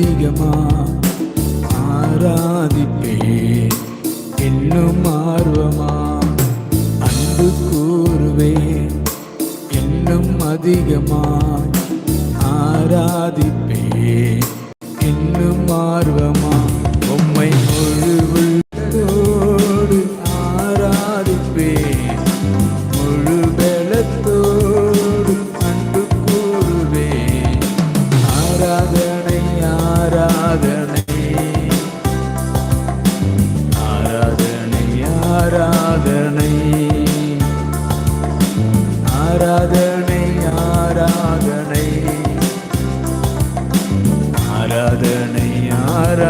அதிகமா ஆராதிப்பே. இன்னும் ஆர்வமா அன்பு கூறுவே. இன்னும் அதிகமா ஆராதிப்பே.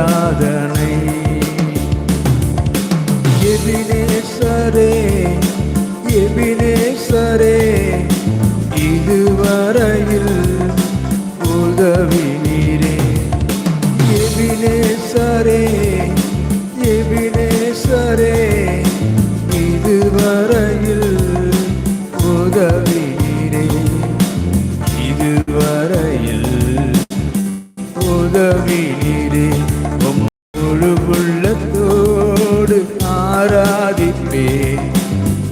ஆராதனை எபினேசரே எபினேசரே இதுவரையில் உதவி நீரே எபினேசரே எபினேசரே இதுவரையில் உதவி நீரே இதுவரையில் உதவி நீரே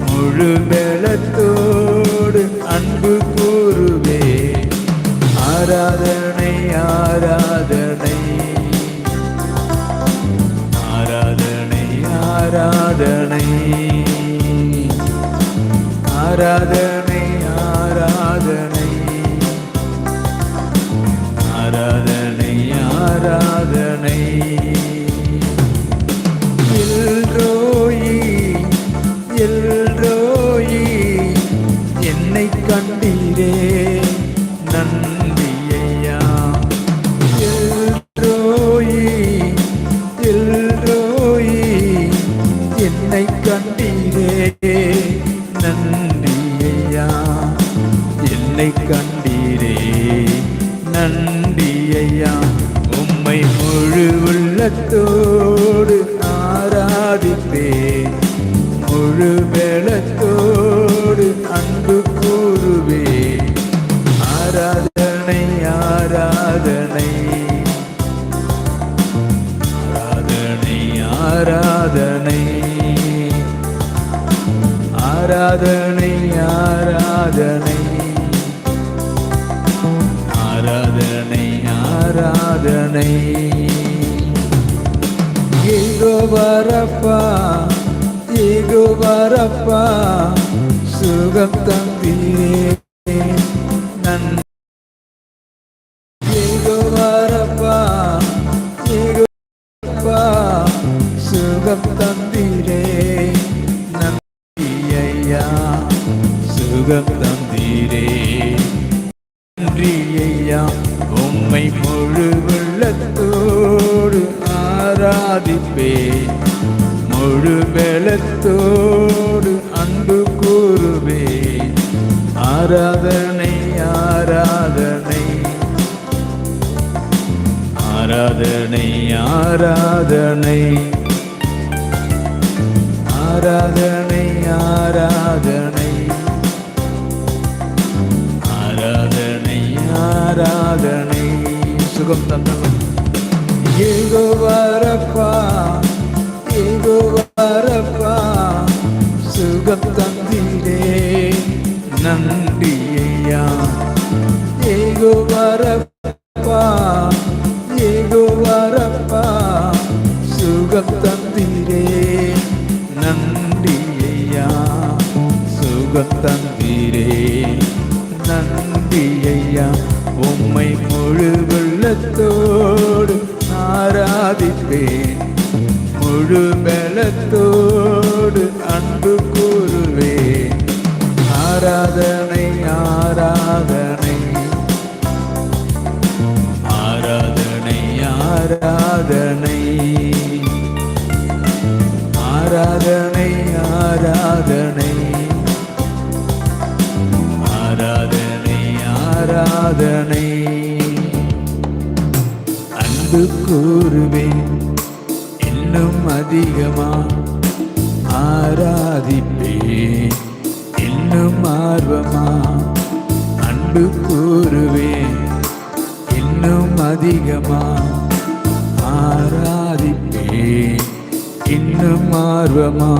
முழு பலத்தோடு அன்பு கூறுவே ஆராதனை ஆராதனை. ஆராதனை ஆராதனை. ஆராதனை ஆராதனை. ஆராதனை ஆராதனை. என்னை கண்டீரே. நன்றி ஐயா உம்மை முழு உள்ளத்தோடு ஆராதிப்பே முழு வேளத்தோடு அன்பு கூறுவே ஆராதனை ஆராதனை. ஆராதனை ஆராதனை. ஆராதனை. ஆராதனை. இங்கு வரப்பா இங்கு வரப்பா சுகம் தந்தியே சுகம் தந்திரே. நம்பியா சுகம் தந்திரே. உம்மை முழு வெள்ளத்தோடு ஆராதிப்பேன் முழு வெள்ளத்தோடு அன்பு கூறுவேன் ஆராதனை ஆராதனை. ஆராதனை ஆராதனை. இங்கு வரப்பா இங்கு வரப்பா சுகம் தந்திரே நன்றியா இங்கு வரப்பா இங்கு வரப்பா சுகம் தந்திரே பலத்தோடு அன்பு கூறுவேன். ஆராதனை ஆராதனை இன்னும் அதிகமா ஆராதிப்பேன். இன்னும் ஆர்வமா அன்பு கூறுவேன். இன்னும் அதிகமா ஆராதிப்பேன். இன்னும் ஆர்வமா